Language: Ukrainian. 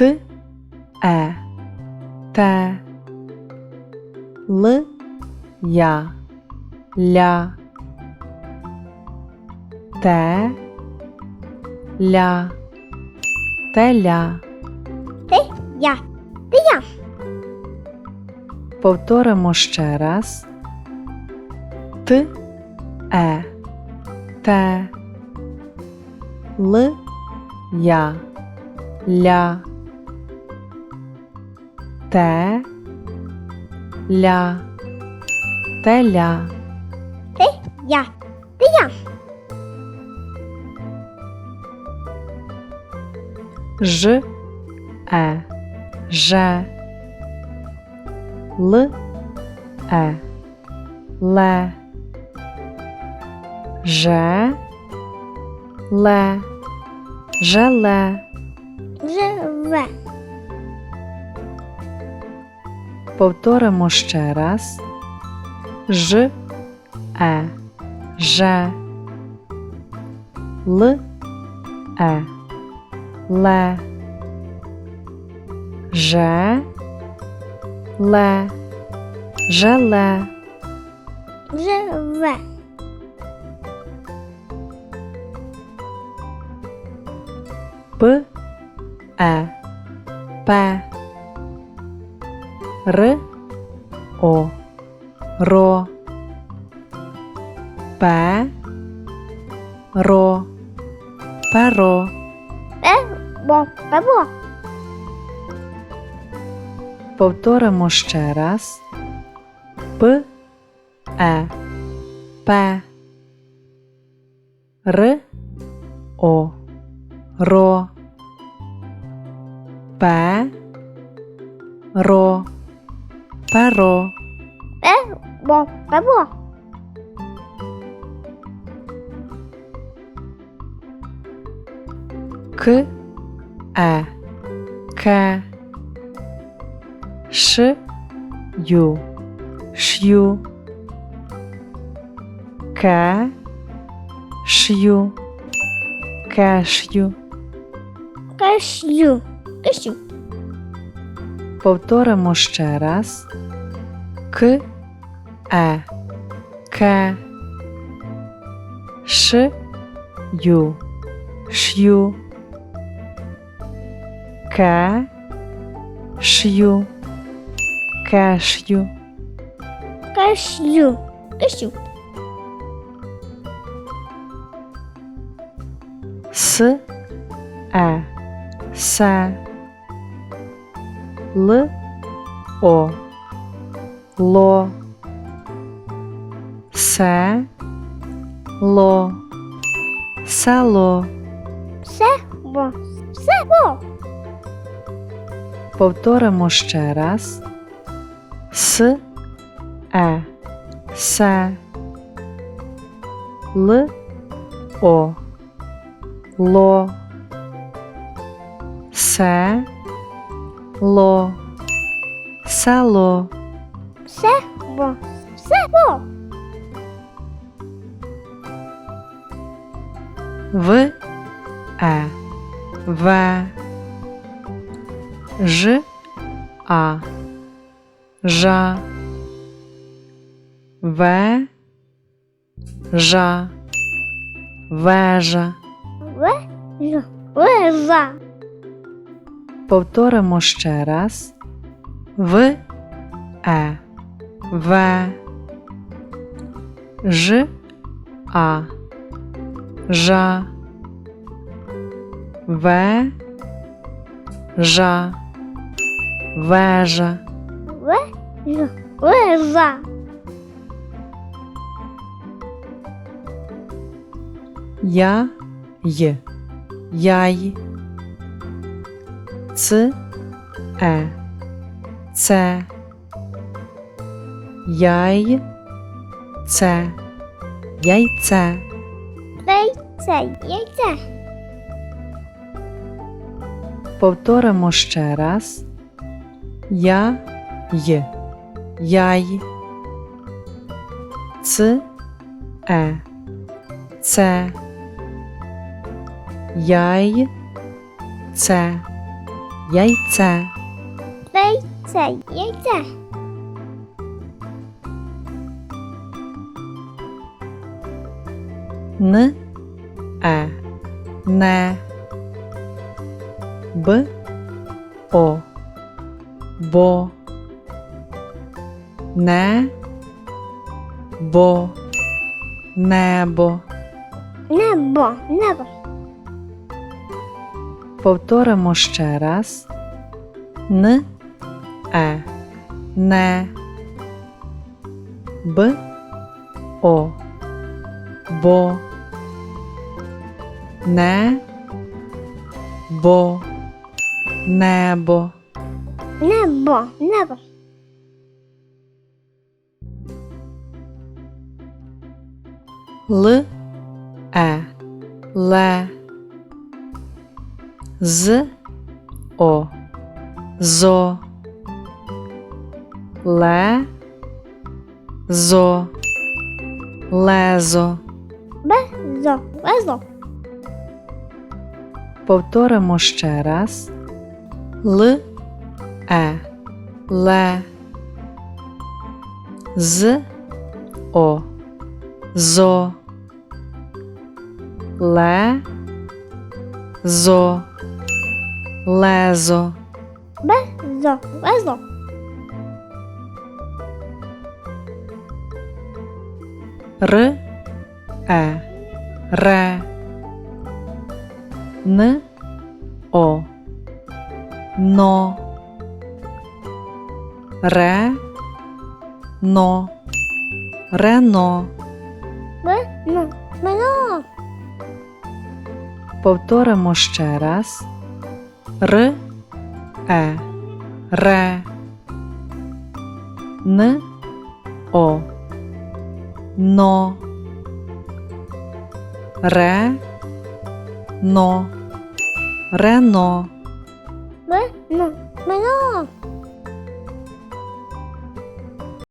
Т, Е, Те, Л, Я, Ля, Те, Ля, Теля. Ти я. Ти я. Повторимо ще раз. Т, Е, Те, Л, Я, Ля, Те, Ля, Теля. Ти я. Ти я. Ж, Е, Ж, Л, Е, Ле, Ж, Ле, Желе. Живе. Повторимо ще раз. Ж, Е, Ж, Л, Е, Ле, Ж, Ле, Желе. Живе. П, Е, П, Р, О, Ро, П, Ро, Перо. Пебо. Пебо. Повторимо ще раз. П, Е, П, Р, О, Ро, П, Ро, Перо. Пебо. Пебо. К, Е, К, Ш, Ю, Ш'ю, К, Ш'ю, Кеш'ю. Кашю. Кашю. Повторимо ще раз. К, Е, К, Ш, Ю, Ш'ю, К, Ш'ю, Кеш'ю. Кашю. Кашю. С, Е, Се, Л, О, Ло, Се, Ло, Село. Себо. Себо. Повторимо ще раз. С, Е, Се, Л, О, Ло, Се, Ло, Село. Себо. Себо. В, Е, В, Ж, А, Жа, В, Жа, Вежа. Вежа. Вежа. Повторимо ще раз. В, Е, В, Ж, А, Жа, В, Жа, Вежа. Вежа. Вежа. Я, Й, Яй, Ц, Е, Це, Яй, Це, Яйце. Яйце. Яйце. Повторимо ще раз. Я, Й, Яй, Ц, Е, Це, Яй, Це, яйце, Яйце. Яйце. н, е, не, б, о, бо, не, бо, небо. Небо. Небо. Повторимо ще раз. Н, е, не, б, о, бо, не, бо, небо. Небо. Небо. Л, е, ле, з, о, зо, ле, зо, лезо. Безо. Безо. Повторимо ще раз. Л, е, ле, з, о, зо, ле, зо, лезо. Безо. Безо. Р, е, ре, н, о, но, ре, но, рено. Бено. Бено. Повторимо ще раз. Р, е, ре, н, о, но, ре, но, рено. Бено. Бено.